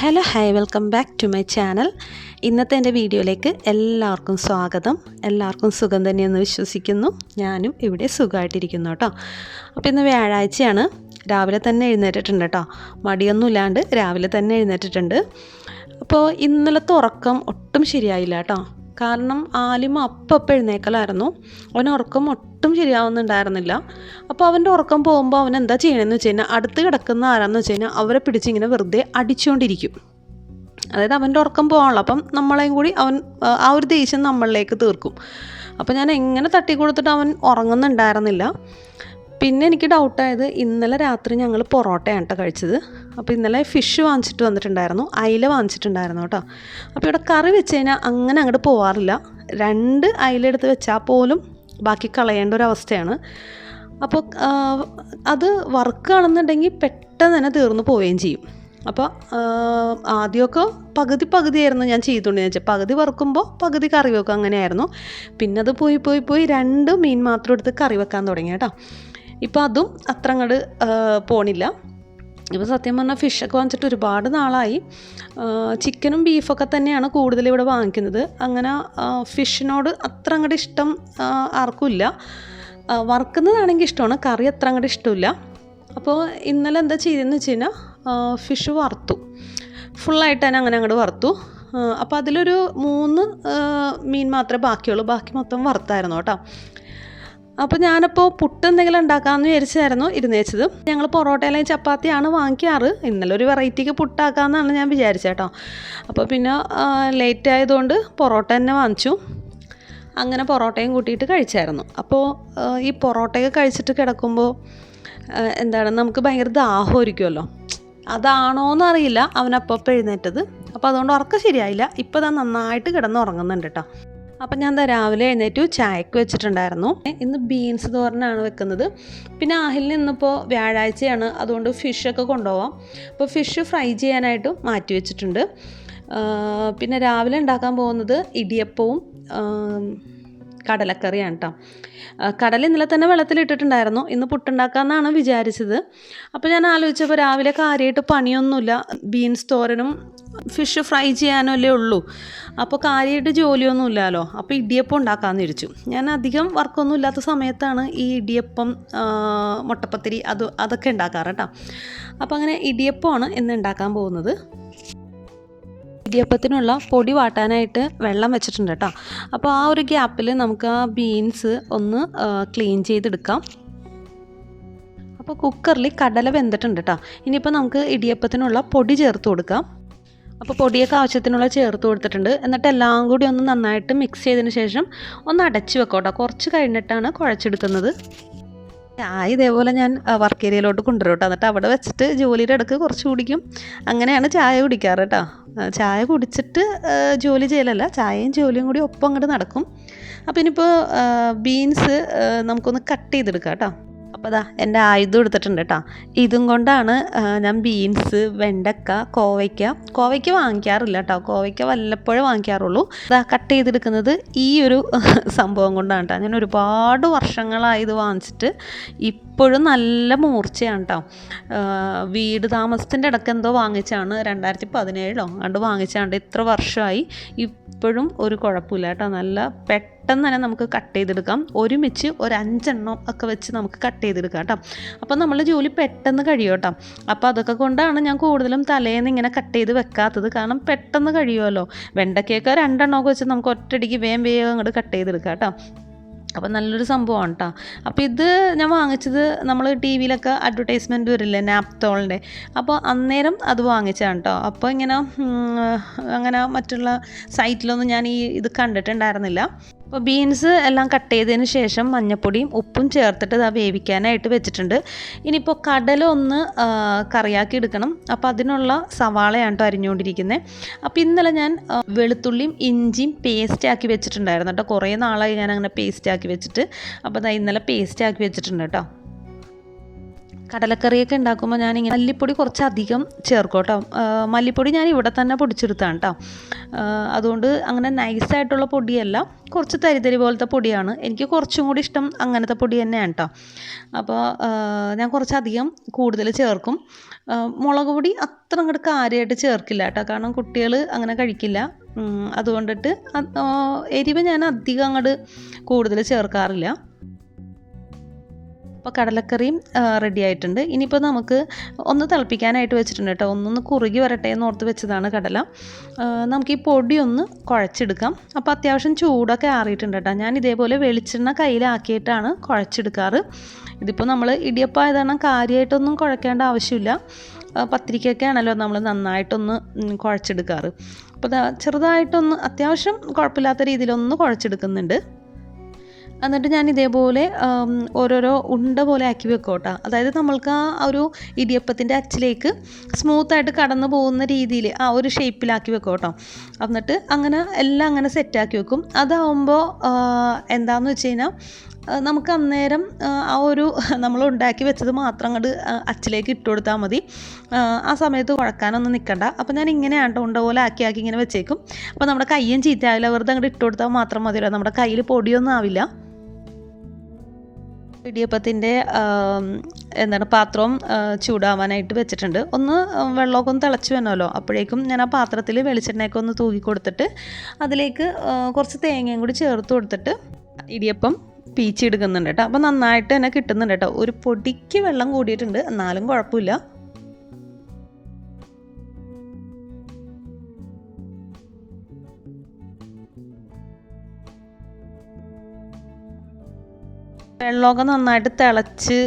Hello hi welcome back to my channel ഇന്നത്തെ എന്റെ വീഡിയോയിലേക്ക് എല്ലാവർക്കും സ്വാഗതം. എല്ലാവർക്കും സുഖം തന്നെയെന്ന് വിശ്വസിക്കുന്നു. ഞാനും ഇവിടെ സുഖമായിട്ടിരിക്കുന്നു കേട്ടോ. അപ്പോൾ ഇന്ന് വ്യാഴാഴ്ചയാണ്. രാവിലെ തന്നെ എഴുന്നേറ്റിട്ടുണ്ട് കേട്ടോ. മടിയൊന്നുമില്ലാണ്ട് രാവിലെ തന്നെ എഴുന്നേറ്റിട്ടുണ്ട്. അപ്പോൾ ഇന്നലത്തെ ഉറക്കം ഒട്ടും ശരിയായില്ല കേട്ടോ. കാരണം ആലിമ അപ്പം എഴുന്നേക്കലായിരുന്നു. അവൻ ഉറക്കം ഒട്ടും ശരിയാവുന്നുണ്ടായിരുന്നില്ല. അപ്പോൾ അവന്റെ ഉറക്കം പോകുമ്പോൾ അവൻ എന്താ ചെയ്യണമെന്ന് വെച്ച് കഴിഞ്ഞാൽ അടുത്ത് കിടക്കുന്ന ആരാന്ന് വെച്ച് കഴിഞ്ഞാൽ അവരെ പിടിച്ചിങ്ങനെ വെറുതെ അടിച്ചുകൊണ്ടിരിക്കും അതായത് അവന്റെ ഉറക്കം പോകാനുള്ള അപ്പം നമ്മളെയും കൂടി അവൻ ആ ഒരു ദേഷ്യം നമ്മളിലേക്ക് തീർക്കും. അപ്പോൾ ഞാൻ എങ്ങനെ തട്ടി കൊടുത്തിട്ട് അവൻ ഉറങ്ങുന്നുണ്ടായിരുന്നില്ല. പിന്നെ എനിക്ക് ഡൗട്ടായത് ഇന്നലെ രാത്രി ഞങ്ങൾ പൊറോട്ടയാണ് കേട്ടോ കഴിച്ചത്. അപ്പോൾ ഇന്നലെ ഫിഷ് വാങ്ങിച്ചിട്ട് വന്നിട്ടുണ്ടായിരുന്നു. അയില വാങ്ങിച്ചിട്ടുണ്ടായിരുന്നു കേട്ടോ. അപ്പോൾ ഇവിടെ കറി വെച്ച് കഴിഞ്ഞാൽ അങ്ങനെ അങ്ങോട്ട് പോവാറില്ല. രണ്ട് അയില എടുത്ത് വെച്ചാൽ പോലും ബാക്കി കളയേണ്ട ഒരു അവസ്ഥയാണ്. അപ്പോൾ അത് വർക്കാണെന്നുണ്ടെങ്കിൽ പെട്ടെന്ന് തന്നെ തീർന്നു പോവുകയും ചെയ്യും. അപ്പോൾ ആദ്യമൊക്കെ പകുതി പകുതിയായിരുന്നു ഞാൻ ചെയ്തുകൊണ്ടെന്ന് വെച്ചാൽ പകുതി വറുക്കുമ്പോൾ പകുതി കറി വെക്കും അങ്ങനെയായിരുന്നു. പിന്നെ അത് പോയി പോയി പോയി രണ്ട് മീൻ മാത്രം എടുത്ത് കറി വെക്കാൻ തുടങ്ങി കേട്ടോ. ഇപ്പോൾ അതും അത്ര അങ്ങോട്ട് പോണില്ല. ഇപ്പോൾ സത്യം പറഞ്ഞാൽ ഫിഷൊക്കെ വാങ്ങിച്ചിട്ട് ഒരുപാട് നാളായി. ചിക്കനും ബീഫൊക്കെ തന്നെയാണ് കൂടുതൽ ഇവിടെ വാങ്ങിക്കുന്നത്. അങ്ങനെ ഫിഷിനോട് അത്ര അങ്ങോട്ട് ഇഷ്ടം ആർക്കുമില്ല വറുക്കുന്നതാണെങ്കിൽ ഇഷ്ടമാണ് കറി അത്ര അങ്ങോട്ട് ഇഷ്ടമില്ല. അപ്പോൾ ഇന്നലെ എന്താ ചെയ്തതെന്ന് വെച്ച് കഴിഞ്ഞാൽ ഫിഷ് വറുത്തു. ഫുള്ളായിട്ട് തന്നെ അങ്ങനെ അങ്ങോട്ട് വറുത്തു. അപ്പോൾ അതിലൊരു മൂന്ന് മീൻ മാത്രമേ ബാക്കിയുള്ളൂ. ബാക്കി മൊത്തം വറുത്തായിരുന്നു കേട്ടോ. അപ്പോൾ ഞാനപ്പോൾ പുട്ട് എന്തെങ്കിലും ഉണ്ടാക്കാമെന്ന് വിചാരിച്ചായിരുന്നു ഇരുന്നേച്ചത്. ഞങ്ങൾ പൊറോട്ടയിലെ ചപ്പാത്തിയാണ് വാങ്ങിക്കാറ്. ഇന്നലെ ഒരു വെറൈറ്റിക്ക് പുട്ടാക്കാമെന്നാണ് ഞാൻ വിചാരിച്ചേട്ടോ അപ്പോൾ പിന്നെ ലേറ്റ് ആയതുകൊണ്ട് പൊറോട്ട തന്നെ വാങ്ങിച്ചു. അങ്ങനെ പൊറോട്ടയും കൂട്ടിയിട്ട് കഴിച്ചായിരുന്നു. അപ്പോൾ ഈ പൊറോട്ടയൊക്കെ കഴിച്ചിട്ട് കിടക്കുമ്പോൾ എന്താണ് നമുക്ക് ഭയങ്കര ദാഹമായിരിക്കുമല്ലോ. അതാണോന്ന് അറിയില്ല. അവനപ്പോൾ എഴുന്നേറ്റത്. അപ്പോൾ അതുകൊണ്ട് ഉറക്കം ശരിയായില്ല. ഇപ്പോൾ അത് നന്നായിട്ട് കിടന്ന് ഉറങ്ങുന്നുണ്ട് കേട്ടോ. അപ്പം ഞാൻ രാവിലെ എഴുന്നേറ്റ് ചായക്ക് വെച്ചിട്ടുണ്ടായിരുന്നു. ഇന്ന് ബീൻസ് തോരനാണ് വെക്കുന്നത്. പിന്നെ ആഹിലിന് ഇന്നിപ്പോൾ വ്യാഴാഴ്ചയാണ് അതുകൊണ്ട് ഫിഷൊക്കെ കൊണ്ടുപോവാം. അപ്പോൾ ഫിഷ് ഫ്രൈ ചെയ്യാനായിട്ട് മാറ്റി വെച്ചിട്ടുണ്ട്. പിന്നെ രാവിലെ ഉണ്ടാക്കാൻ പോകുന്നത് ഇടിയപ്പവും കടലക്കറിയാണ് കേട്ടോ കടല ഇന്നലെ തന്നെ വെള്ളത്തിലിട്ടിട്ടുണ്ടായിരുന്നു ഇന്ന് പുട്ടുണ്ടാക്കാമെന്നാണ് വിചാരിച്ചത്. അപ്പോൾ ഞാൻ ആലോചിച്ചപ്പോൾ രാവിലെ കാര്യമായിട്ട് പണിയൊന്നുമില്ല. ബീൻസ് തോരനും ഫിഷ് ഫ്രൈ ചെയ്യാനല്ലേ ഉള്ളൂ. അപ്പോൾ കാര്യമായിട്ട് ജോലിയൊന്നും ഇല്ലല്ലോ അപ്പോൾ ഇടിയപ്പം ഉണ്ടാക്കാമെന്ന് വിരിച്ചു ഞാൻ അധികം വർക്കൊന്നും ഇല്ലാത്ത സമയത്താണ് ഈ ഇടിയപ്പം മുട്ടപ്പത്തിരി അത് അതൊക്കെ ഉണ്ടാക്കാറ് കേട്ടോ. അപ്പോൾ അങ്ങനെ ഇടിയപ്പമാണ് ഇന്ന് ഉണ്ടാക്കാൻ പോകുന്നത്. ഇടിയപ്പത്തിനുള്ള പൊടി വാട്ടാനായിട്ട് വെള്ളം വെച്ചിട്ടുണ്ട് കേട്ടോ. അപ്പോൾ ആ ഒരു ഗ്യാപ്പിൽ നമുക്ക് ആ ബീൻസ് ഒന്ന് ക്ലീൻ ചെയ്തെടുക്കാം. അപ്പോൾ കുക്കറിൽ കടല വെന്തിട്ടുണ്ട് കേട്ടോ. ഇനിയിപ്പോൾ നമുക്ക് ഇടിയപ്പത്തിനുള്ള പൊടി ചേർത്ത് കൊടുക്കാം. അപ്പോൾ പൊടിയൊക്കെ ആവശ്യത്തിനുള്ള ചേർത്ത് കൊടുത്തിട്ടുണ്ട്. എന്നിട്ട് എല്ലാം കൂടി ഒന്ന് നന്നായിട്ട് മിക്സ് ചെയ്തതിന് ശേഷം ഒന്ന് അടച്ച് വെക്കോട്ടെ. കുറച്ച് കഴിഞ്ഞിട്ടാണ് കുഴച്ചെടുക്കുന്നത്. ചായ ഇതേപോലെ ഞാൻ വർക്ക് ഏരിയയിലോട്ട് കൊണ്ടുവരും കേട്ടോ. എന്നിട്ട് അവിടെ വെച്ചിട്ട് ജോലിയുടെ ഇടയ്ക്ക് കുറച്ച് കുടിക്കും. അങ്ങനെയാണ് ചായ കുടിക്കാറ് കേട്ടോ. ചായ കുടിച്ചിട്ട് ജോലി ചെയ്യലല്ല. ചായയും ജോലിയും കൂടി ഒപ്പം അങ്ങോട്ട് നടക്കും. അപ്പോൾ ഇനിയിപ്പോൾ ബീൻസ് നമുക്കൊന്ന് കട്ട് ചെയ്തെടുക്കാം കേട്ടോ. അപ്പോൾ അതാ എന്റെ ആയുധം എടുത്തിട്ടുണ്ട് കേട്ടോ. ഇതും കൊണ്ടാണ് ഞാൻ ബീൻസ് വെണ്ടക്ക കോവയ്ക്ക കോവയ്ക്ക വാങ്ങിക്കാറില്ല കേട്ടോ. കോവയ്ക്ക വല്ലപ്പോഴേ വാങ്ങിക്കാറുള്ളൂ. ഇതാ കട്ട് ചെയ്തെടുക്കുന്നത് ഈ ഒരു സംഭവം കൊണ്ടാണ് കേട്ടോ. ഞാൻ ഒരുപാട് വർഷങ്ങളായി ഇത് വാങ്ങിച്ചിട്ട് ഇപ്പോഴും നല്ല മൂർച്ചയാണ് കേട്ടോ വീട് താമസത്തിന്റെ ഇടയ്ക്ക് എന്തോ വാങ്ങിച്ചാണ് രണ്ടായിരത്തി പതിനേഴോ കണ്ട് വാങ്ങിച്ചാണ്ട് ഇത്ര വർഷമായി ഇപ്പോഴും ഒരു കുഴപ്പമില്ല കേട്ടോ നല്ല പെട്ടെന്ന് തന്നെ നമുക്ക് കട്ട് ചെയ്തെടുക്കാം. ഒരുമിച്ച് ഒരു അഞ്ചെണ്ണം ഒക്കെ വെച്ച് നമുക്ക് കട്ട് ചെയ്തെടുക്കാം കേട്ടോ അപ്പോൾ നമ്മൾ ജോലി പെട്ടെന്ന് കഴിയും കേട്ടോ അപ്പോൾ അതൊക്കെ കൊണ്ടാണ് ഞാൻ കൂടുതലും തലേന്ന് ഇങ്ങനെ കട്ട് ചെയ്ത് വെക്കാത്തത്. കാരണം പെട്ടെന്ന് കഴിയുമല്ലോ. വെണ്ടയ്ക്കൊക്കെ രണ്ടെണ്ണമൊക്കെ വെച്ച് നമുക്ക് ഒറ്റയടിക്ക് വേഗം വേഗം അങ്ങോട്ട് കട്ട് ചെയ്തെടുക്കാം കേട്ടോ അപ്പോൾ നല്ലൊരു സംഭവമാണ് കേട്ടോ അപ്പോൾ ഇത് ഞാൻ വാങ്ങിച്ചത് നമ്മൾ ടി വിയിലൊക്കെ അഡ്വർടൈസ്മെന്റ് വരില്ലേ നാപ്തോളിന്റെ അപ്പോൾ അന്നേരം അത് വാങ്ങിച്ചതാണ് കേട്ടോ അപ്പോൾ ഇങ്ങനെ അങ്ങനെ മറ്റുള്ള സൈറ്റിലൊന്നും ഞാൻ ഈ ഇത് കണ്ടിട്ടുണ്ടായിരുന്നില്ല. അപ്പോൾ ബീൻസ് എല്ലാം കട്ട് ചെയ്തതിന് ശേഷം മഞ്ഞപ്പൊടിയും ഉപ്പും ചേർത്തിട്ട് അത് വേവിക്കാനായിട്ട് വെച്ചിട്ടുണ്ട്. ഇനിയിപ്പോൾ കടല ഒന്ന് കറിയാക്കി എടുക്കണം. അപ്പോൾ അതിനുള്ള സവാളയാണ് കേട്ടോ അരിഞ്ഞുകൊണ്ടിരിക്കുന്നത് അപ്പോൾ ഇന്നലെ ഞാൻ വെളുത്തുള്ളിയും ഇഞ്ചിയും പേസ്റ്റ് ആക്കി വെച്ചിട്ടുണ്ടായിരുന്നു കേട്ടോ കുറേ നാളായി ഞാൻ അങ്ങനെ പേസ്റ്റ് ആക്കി വെച്ചിട്ട്. അപ്പോൾ അതാ ഇന്നലെ പേസ്റ്റ് ആക്കി വെച്ചിട്ടുണ്ട് കേട്ടോ കടലക്കറിയൊക്കെ ഉണ്ടാക്കുമ്പോൾ ഞാനിങ്ങനെ മല്ലിപ്പൊടി കുറച്ചധികം ചേർക്കും കേട്ടോ. മല്ലിപ്പൊടി ഞാൻ ഇവിടെ തന്നെ പൊടിച്ചെടുത്താണ് കേട്ടോ. അതുകൊണ്ട് അങ്ങനെ നൈസായിട്ടുള്ള പൊടിയല്ല കുറച്ച് തരിതരി പോലത്തെ പൊടിയാണ്. എനിക്ക് കുറച്ചും കൂടി ഇഷ്ടം അങ്ങനത്തെ പൊടി തന്നെയാണ് കേട്ടോ. അപ്പോൾ ഞാൻ കുറച്ചധികം കൂടുതൽ ചേർക്കും. മുളക് പൊടി അത്ര അങ്ങോട്ട് കാര്യമായിട്ട് ചേർക്കില്ല കേട്ടോ. കാരണം കുട്ടികൾ അങ്ങനെ കഴിക്കില്ല. അതുകൊണ്ടിട്ട് എരിവ് ഞാൻ അധികം അങ്ങോട്ട് കൂടുതൽ ചേർക്കാറില്ല. അപ്പോൾ കടലക്കറിയും റെഡി ആയിട്ടുണ്ട്. ഇനിയിപ്പോൾ നമുക്ക് ഒന്ന് തിളപ്പിക്കാനായിട്ട് വെച്ചിട്ടുണ്ട് കേട്ടോ. ഒന്നൊന്ന് കുറുകി വരട്ടെ എന്ന് ഓർത്ത് വെച്ചതാണ് കടല. നമുക്ക് ഈ പൊടി ഒന്ന് കുഴച്ചെടുക്കാം. അപ്പോൾ അത്യാവശ്യം ചൂടൊക്കെ ആറിയിട്ടുണ്ട് കേട്ടോ. ഞാൻ ഇതേപോലെ വെളിച്ചെണ്ണ കയ്യിലാക്കിയിട്ടാണ് കുഴച്ചെടുക്കാറ്. ഇതിപ്പോൾ നമ്മൾ ഇടിയപ്പായതാണ് കാര്യമായിട്ടൊന്നും കുഴക്കേണ്ട ആവശ്യമില്ല. പത്രികയൊക്കെ ആണല്ലോ നമ്മൾ നന്നായിട്ടൊന്ന് കുഴച്ചെടുക്കാറ്. അപ്പോൾ ചെറുതായിട്ടൊന്ന് അത്യാവശ്യം കുഴപ്പമില്ലാത്ത രീതിയിലൊന്ന് കുഴച്ചെടുക്കുന്നുണ്ട്. എന്നിട്ട് ഞാൻ ഇതേപോലെ ഓരോരോ ഉണ്ട പോലെ ആക്കി വെക്കോട്ടെ അതായത് നമ്മൾക്ക് ആ ഒരു ഇടിയപ്പത്തിന്റെ അച്ചിലേക്ക് സ്മൂത്തായിട്ട് കടന്നു പോകുന്ന രീതിയിൽ ആ ഒരു ഷേപ്പിലാക്കി വെക്കോട്ടോ കേട്ടോ എന്നിട്ട് അങ്ങനെ എല്ലാം അങ്ങനെ സെറ്റാക്കി വെക്കും. അതാവുമ്പോൾ എന്താണെന്ന് വെച്ച് കഴിഞ്ഞാൽ നമുക്ക് അന്നേരം ആ, ഒരു നമ്മൾ ഉണ്ടാക്കി വെച്ചത് മാത്രം അങ്ങോട്ട് അച്ചിലേക്ക് ഇട്ട് കൊടുത്താൽ മതി. ആ, സമയത്ത് കുഴക്കാനൊന്നും നിൽക്കണ്ട അപ്പോൾ ഞാൻ ഇങ്ങനെയാണ് ഉണ്ട പോലെ ആക്കി ആക്കി ഇങ്ങനെ വെച്ചേക്കും. അപ്പോൾ നമ്മുടെ കയ്യും ചീത്തയാവില്ല. വെറുതെ അങ്ങോട്ട് ഇട്ട് കൊടുത്താൽ മാത്രം മതിയല്ലോ. നമ്മുടെ കയ്യിൽ പൊടിയൊന്നും ആവില്ല. ഇടിയപ്പത്തിന്റെ എന്താണ് പാത്രം ചൂടാവാനായിട്ട് വെച്ചിട്ടുണ്ട്. ഒന്ന് വെള്ളമൊക്കെ ഒന്ന് തിളച്ച് വേണമല്ലോ അപ്പോഴേക്കും ഞാൻ ആ പാത്രത്തിൽ വെളിച്ചെണ്ണയൊക്കെ ഒന്ന് തൂക്കി കൊടുത്തിട്ട് അതിലേക്ക് കുറച്ച് തേങ്ങയും കൂടി ചേർത്ത് കൊടുത്തിട്ട് ഇടിയപ്പം പീച്ചെടുക്കുന്നുണ്ട് കേട്ടോ. അപ്പോൾ നന്നായിട്ട് തന്നെ കിട്ടുന്നുണ്ട് കേട്ടോ. ഒരു പൊടിക്ക് വെള്ളം കൂടിയിട്ടുണ്ട്. എന്നാലും കുഴപ്പമില്ല. വെള്ളമൊക്കെ നന്നായിട്ട് തിളച്ച്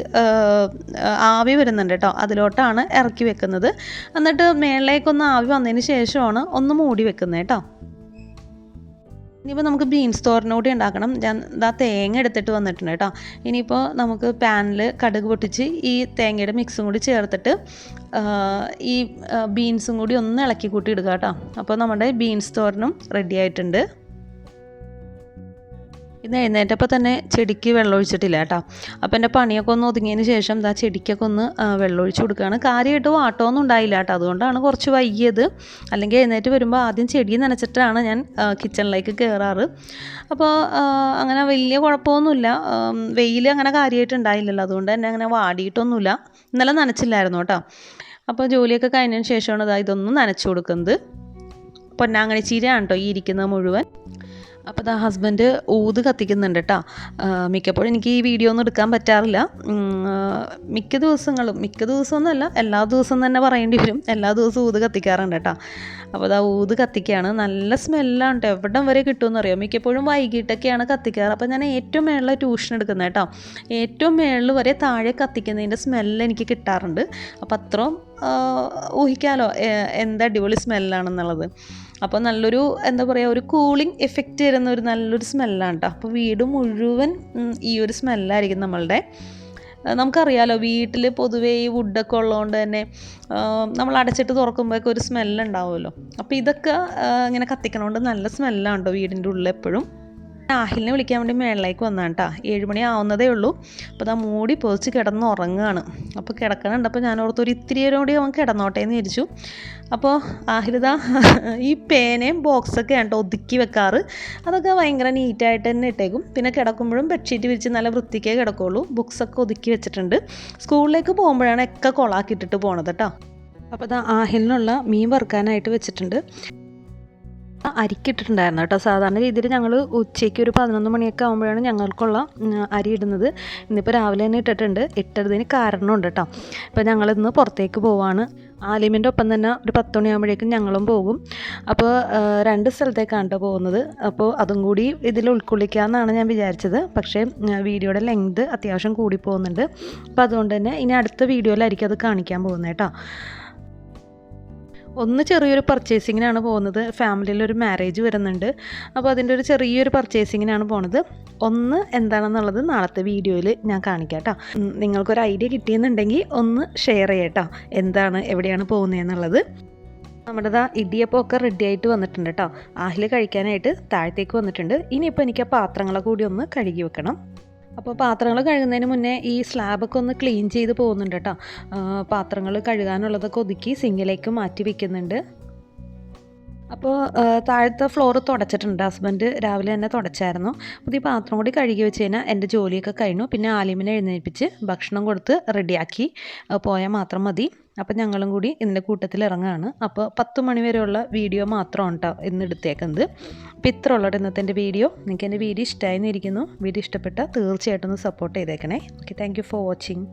ആവി വരുന്നുണ്ട് കേട്ടോ. അതിലോട്ടാണ് ഇറക്കി വെക്കുന്നത്. എന്നിട്ട് മേളിലേക്കൊന്ന് ആവി വന്നതിന് ശേഷമാണ് ഒന്ന് മൂടി വെക്കുന്നത് കേട്ടോ. ഇനിയിപ്പോൾ നമുക്ക് ബീൻസ് തോരനോടി ഉണ്ടാക്കണം. ഞാൻ ഇതാ തേങ്ങ എടുത്തിട്ട് വന്നിട്ടുണ്ട് കേട്ടോ. ഇനിയിപ്പോൾ നമുക്ക് പാനിൽ കടുക് പൊട്ടിച്ച് ഈ തേങ്ങയുടെ മിക്സും കൂടി ചേർത്തിട്ട് ഈ ബീൻസും കൂടി ഒന്ന് ഇളക്കി കൂട്ടി ഇടുക കേട്ടോ. അപ്പോൾ നമ്മുടെ ബീൻസ് തോരനും റെഡി ആയിട്ടുണ്ട്. ഇന്ന് എഴുന്നേറ്റപ്പോൾ തന്നെ ചെടിക്ക് വെള്ളം ഒഴിച്ചിട്ടില്ല കേട്ടോ. അപ്പോൾ എന്റെ പണിയൊക്കെ ഒന്ന് ഒതുങ്ങിയതിന് ശേഷം ഇതാ ചെടിക്കൊക്കെ ഒന്ന് വെള്ളം ഒഴിച്ച് കൊടുക്കുകയാണ് കാര്യമായിട്ട് വാട്ടമൊന്നും ഉണ്ടായില്ല കേട്ടോ. അതുകൊണ്ടാണ് കുറച്ച് വൈകിയത്. അല്ലെങ്കിൽ എഴുന്നേറ്റ് വരുമ്പോൾ ആദ്യം ചെടി നനച്ചിട്ടാണ് ഞാൻ കിച്ചണിലേക്ക് കയറാറ് അപ്പോൾ അങ്ങനെ വലിയ കുഴപ്പമൊന്നുമില്ല. വെയിൽ അങ്ങനെ കാര്യമായിട്ട് ഉണ്ടായില്ലല്ലോ. അതുകൊണ്ട് തന്നെ അങ്ങനെ വാടിയിട്ടൊന്നുമില്ല. ഇന്നലെ നനച്ചില്ലായിരുന്നു കേട്ടോ. അപ്പോൾ ജോലിയൊക്കെ കഴിഞ്ഞതിന് ശേഷമാണ് ഇതാ ഇതൊന്നും നനച്ചു കൊടുക്കുന്നത്. പൊന്നാങ്ങണി ചീരയാണ് കേട്ടോ ഈ ഇരിക്കുന്നത് മുഴുവൻ. അപ്പോൾ ദാ ഹസ്ബൻഡ് ഊത് കത്തിക്കുന്നുണ്ട് കേട്ടോ മിക്കപ്പോഴും എനിക്ക് ഈ വീഡിയോ ഒന്നും എടുക്കാൻ പറ്റാറില്ല. മിക്ക ദിവസങ്ങളും മിക്ക ദിവസമൊന്നുമല്ല എല്ലാ ദിവസവും തന്നെ പറയേണ്ടി വരും. എല്ലാ ദിവസവും ഊത് കത്തിക്കാറുണ്ട് കേട്ടോ അപ്പോൾ ആ ഊത് കത്തിക്കുകയാണ് നല്ല സ്മെല്ലാണ് കേട്ടോ എവിടം വരെ കിട്ടുമെന്ന് അറിയാം മിക്കപ്പോഴും വൈകിട്ടൊക്കെയാണ് കത്തിക്കാറ്. അപ്പോൾ ഞാൻ ഏറ്റവും മേളിൽ ട്യൂഷൻ എടുക്കുന്നത് കേട്ടോ. ഏറ്റവും മേളിൽ വരെ താഴെ കത്തിക്കുന്നതിന്റെ സ്മെല്ല് എനിക്ക് കിട്ടാറുണ്ട്. അപ്പോൾ അത്രയും ഊഹിക്കാമല്ലോ എന്ത് അടിപൊളി സ്മെല്ലാണെന്നുള്ളത്. അപ്പോൾ നല്ലൊരു എന്താ പറയുക ഒരു കൂളിംഗ് എഫക്റ്റ് തരുന്ന ഒരു നല്ലൊരു സ്മെല്ലാണ് കേട്ടോ. അപ്പോൾ വീട് മുഴുവൻ ഈ ഒരു സ്മെല്ലായിരിക്കും നമ്മളുടെ നമുക്കറിയാലോ വീട്ടിൽ പൊതുവേ ഈ വുഡൊക്കെ ഉള്ളതുകൊണ്ട് തന്നെ നമ്മൾ അടച്ചിട്ട് തുറക്കുമ്പോഴൊക്കെ ഒരു സ്മെല്ലുണ്ടാവുമല്ലോ അപ്പോൾ ഇതൊക്കെ ഇങ്ങനെ കത്തിക്കണോണ്ട് നല്ല സ്മെല്ലാണ് കേട്ടോ വീടിന്റെ ഉള്ളിൽ എപ്പോഴും. ആഹിലിനെ വിളിക്കാൻ വേണ്ടി മേളിലേക്ക് വന്നാണ് കേട്ടോ ഏഴുമണി ആവുന്നതേ ഉള്ളൂ. അപ്പോൾ അതാ മൂടി പൊതിച്ച് കിടന്ന് ഉറങ്ങുകയാണ് അപ്പോൾ കിടക്കണുണ്ട്. അപ്പോൾ ഞാൻ ഓർത്ത് ഒരു ഇത്തിരി നേരം കൂടി അവൻ കിടന്നോട്ടെ എന്ന് വിചാരിച്ചു. അപ്പോൾ ആഹിലിത ഈ പേനയും ബോക്സൊക്കെ ആണ് ഒതുക്കി വെക്കാറ്. അതൊക്കെ ഭയങ്കര നീറ്റായിട്ട് തന്നെ ഇട്ടേക്കും. പിന്നെ കിടക്കുമ്പോഴും ബെഡ്ഷീറ്റ് വിരിച്ച് നല്ല വൃത്തിക്കേ കിടക്കുള്ളൂ. ബുക്സൊക്കെ ഒതുക്കി വെച്ചിട്ടുണ്ട്. സ്കൂളിലേക്ക് പോകുമ്പോഴാണ് ഒക്കെ കൊളാക്കിയിട്ടിട്ട് പോണത് കേട്ടോ അപ്പോൾ അതാ ആഹിലിനുള്ള മീൻ വറുക്കാനായിട്ട് വെച്ചിട്ടുണ്ട്. അരിക്കിട്ടിട്ടുണ്ടായിരുന്നു കേട്ടോ. സാധാരണ രീതിയിൽ ഞങ്ങൾ ഉച്ചയ്ക്ക് ഒരു പതിനൊന്ന് മണിയൊക്കെ ആകുമ്പോഴാണ് ഞങ്ങൾക്കുള്ള അരി ഇടുന്നത്. ഇന്നിപ്പോൾ രാവിലെ തന്നെ ഇട്ടിട്ടുണ്ട്. ഇട്ടതിന് കാരണമുണ്ട് കേട്ടോ. ഇപ്പോൾ ഞങ്ങളിന്ന് പുറത്തേക്ക് പോവാണ്. ആലിമിന്റെ ഒപ്പം തന്നെ ഒരു പത്ത് മണിയാകുമ്പോഴേക്കും ഞങ്ങളും പോകും. അപ്പോൾ രണ്ട് സ്ഥലത്തേക്കാണ് കേട്ടോ പോകുന്നത്. അപ്പോൾ അതും കൂടി ഇതിൽ ഉൾക്കൊള്ളിക്കാമെന്നാണ് ഞാൻ വിചാരിച്ചത്. പക്ഷേ വീഡിയോയുടെ ലെങ്ത് അത്യാവശ്യം കൂടി പോകുന്നുണ്ട്. അപ്പോൾ അതുകൊണ്ട് തന്നെ ഇനി അടുത്ത വീഡിയോയിലായിരിക്കും അത് കാണിക്കാൻ പോകുന്നത് കേട്ടോ. ഒന്ന് ചെറിയൊരു പർച്ചേസിങ്ങിനാണ് പോകുന്നത്. ഫാമിലിയിൽ ഒരു മാരേജ് വരുന്നുണ്ട്. അപ്പോൾ അതിന്റെ ഒരു ചെറിയൊരു പർച്ചേസിങ്ങിനാണ് പോണത്. ഒന്ന് എന്താണെന്നുള്ളത് നാളത്തെ വീഡിയോയിൽ ഞാൻ കാണിക്കാം കേട്ടോ നിങ്ങൾക്കൊരു ഐഡിയ കിട്ടിയെന്നുണ്ടെങ്കിൽ ഒന്ന് ഷെയർ ചെയ്യട്ടോ. എന്താണ് എവിടെയാണ് പോകുന്നതെന്നുള്ളത് നമ്മുടെ ദാ ഇടിയപ്പമൊക്കെ റെഡി ആയിട്ട് വന്നിട്ടുണ്ട് കേട്ടോ ആഹിൽ കഴിക്കാനായിട്ട് താഴത്തേക്ക് വന്നിട്ടുണ്ട്. ഇനിയിപ്പോൾ എനിക്ക് ആ പാത്രങ്ങളെ കൂടി ഒന്ന് കഴുകി വെക്കണം. അപ്പോൾ പാത്രങ്ങൾ കഴുകുന്നതിന് മുന്നേ ഈ സ്ലാബൊക്കെ ഒന്ന് ക്ലീൻ ചെയ്ത് പോകുന്നുണ്ട് കേട്ടോ. പാത്രങ്ങൾ കഴുകാനുള്ളതൊക്കെ ഒതുക്കി സിങ്കിലേക്ക് മാറ്റി വെക്കുന്നുണ്ട്. അപ്പോൾ താഴത്തെ ഫ്ലോർ തുടച്ചിട്ടുണ്ട്. ഹസ്ബൻഡ് രാവിലെ തന്നെ തുടച്ചായിരുന്നു. അപ്പോൾ ഈ പാത്രം കൂടി കഴുകി വെച്ച് കഴിഞ്ഞാൽ എന്റെ ജോലിയൊക്കെ കഴിഞ്ഞു. പിന്നെ ആലിമിനെ എഴുന്നേൽപ്പിച്ച് ഭക്ഷണം കൊടുത്ത് റെഡിയാക്കി. പോയാൽ മാത്രം മതി. അപ്പോൾ ഞങ്ങളും കൂടി ഇതിന്റെ കൂട്ടത്തിൽ ഇറങ്ങുകയാണ് അപ്പോൾ പത്ത് മണി വരെയുള്ള വീഡിയോ മാത്രമാണ് കേട്ടോ ഇന്ന് എടുത്തേക്കുന്നത്. അപ്പോൾ ഇത്ര ഉള്ളത് ഇന്നത്തെ എന്റെ വീഡിയോ. നിങ്ങൾക്ക് എന്റെ വീഡിയോ ഇഷ്ടമായിരുന്നു ഇരിക്കുന്നു. വീഡിയോ ഇഷ്ടപ്പെട്ടാൽ തീർച്ചയായിട്ടും ഒന്ന് സപ്പോർട്ട് ചെയ്തേക്കണേ. Okay thank for watching